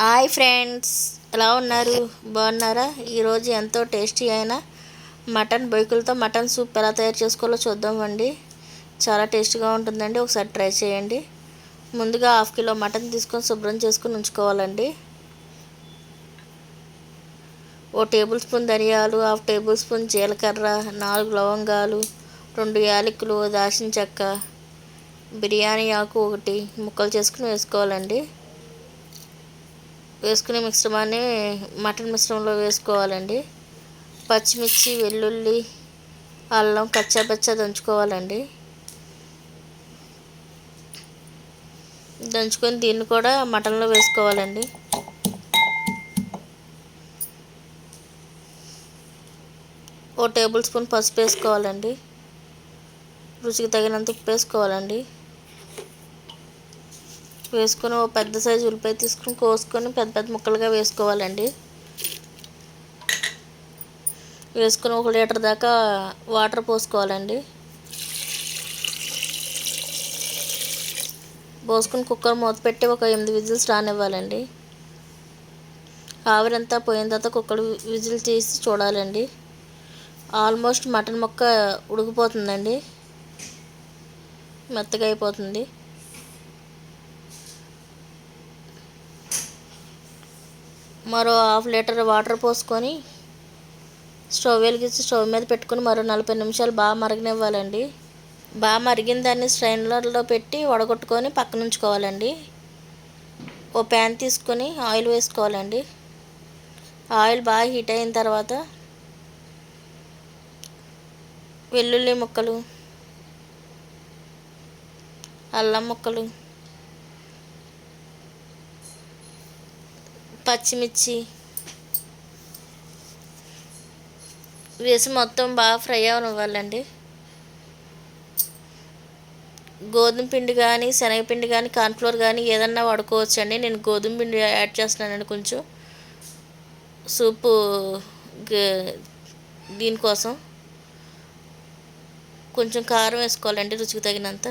Hi friends ఎలా ఉన్నారు? బాగున్నారా? ఈరోజు ఎంతో టేస్టీ అయిన మటన్ బొయ్కులతో మటన్ సూప్ ఎలా తయారు చేసుకోవాలో చూద్దామండి. చాలా టేస్టీగా ఉంటుందండి ఒకసారి ట్రై చేయండి. ముందుగా హాఫ్ కిలో మటన్ తీసుకొని శుభ్రం చేసుకొని ఉంచుకోవాలండి. ఓ టేబుల్ స్పూన్ ధనియాలు హాఫ్ టేబుల్ స్పూన్ జీలకర్ర నాలుగు లవంగాలు రెండు యాలకులు దాచిన చెక్క బిర్యానీ ఆకు ఒకటి ముక్కలు చేసుకుని వేసుకోవాలండి. వేసుకునే మిశ్రమాన్ని మటన్ మిశ్రమంలో వేసుకోవాలండి. పచ్చిమిర్చి వెల్లుల్లి అల్లం కచ్చాపచ్చా దంచుకోవాలండి. దంచుకొని దీన్ని కూడా మటన్లో వేసుకోవాలండి. ఓ టేబుల్ స్పూన్ పసుపు వేసుకోవాలండి. రుచికి తగినంత ఉప్పు వేసుకోవాలండి. వేసుకొని ఓ పెద్ద సైజు ఉల్లిపాయ తీసుకుని కోసుకొని పెద్ద పెద్ద ముక్కలుగా వేసుకోవాలండి. వేసుకొని ఒక లీటర్ దాకా వాటర్ పోసుకోవాలండి. పోసుకొని కుక్కర్ మూత పెట్టి ఒక ఎనిమిది విజిల్స్ రానివ్వాలండి. ఆవిరంతా పోయిన తర్వాత కుక్కర్ విజిల్ తీసి చూడాలండి. ఆల్మోస్ట్ మటన్ ముక్క ఉడికిపోతుందండి. మెత్తగా అయిపోతుంది. మరో హాఫ్ లీటర్ వాటర్ పోసుకొని స్టవ్ వెలిగించి స్టవ్ మీద పెట్టుకొని మరో నలభై నిమిషాలు బాగా మరగనివ్వాలండి. బాగా మరిగిన దాన్ని స్ట్రైనర్లో పెట్టి వడగొట్టుకొని పక్కన ఉంచుకోవాలండి. ఓ ప్యాన్ తీసుకొని ఆయిల్ వేసుకోవాలండి. ఆయిల్ బాగా హీట్ అయిన తర్వాత వెల్లుల్లి ముక్కలు అల్లం ముక్కలు పచ్చిమిర్చి వేసి మొత్తం బాగా ఫ్రై అవ్వనివ్వాలండి గోధుమ పిండి కానీ శనగపిండి కానీ కార్న్ఫ్లోర్ కానీ ఏదన్నా వాడుకోవచ్చండి. నేను గోధుమ పిండి యాడ్ చేస్తున్నానండి కొంచెం. సూపు దీనికోసం. కొంచెం కారం వేసుకోవాలండి రుచికి తగినంత.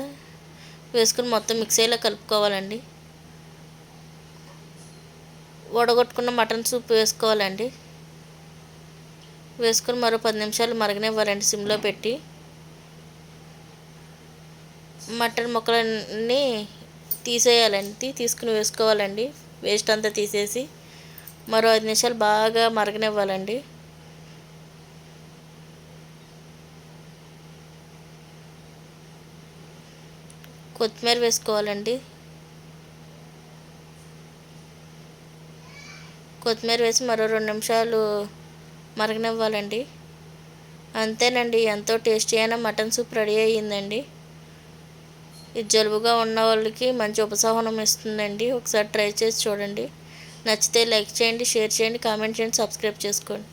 వేసుకుని మొత్తం మిక్సీలో కలుపుకోవాలండి. వడగొట్టుకున్న మటన్ సూప్ వేసుకోవాలండి. వేసుకొని మరో పది నిమిషాలు మరగనివ్వాలండి సిమ్లో పెట్టి. మటన్ ముక్కలన్నీ తీసేయాలండి తీసుకుని వేసుకోవాలండి. వేస్ట్ అంతా తీసేసి మరో ఐదు నిమిషాలు బాగా మరగనివ్వాలండి. కొత్తిమీర వేసుకోవాలండి. కొత్తిమీర వేసి మరో రెండు నిమిషాలు మరగనివ్వాలండి. అంతేనండి ఎంతో టేస్టీ అయిన మటన్ సూప్ రెడీ అయ్యిందండి. ఇది జలుబుగా ఉన్న వాళ్ళకి మంచి ఉపశమనం ఇస్తుందండి. ఒకసారి ట్రై చేసి చూడండి. నచ్చితే లైక్ చేయండి షేర్ చేయండి కామెంట్ చేయండి సబ్స్క్రైబ్ చేసుకోండి.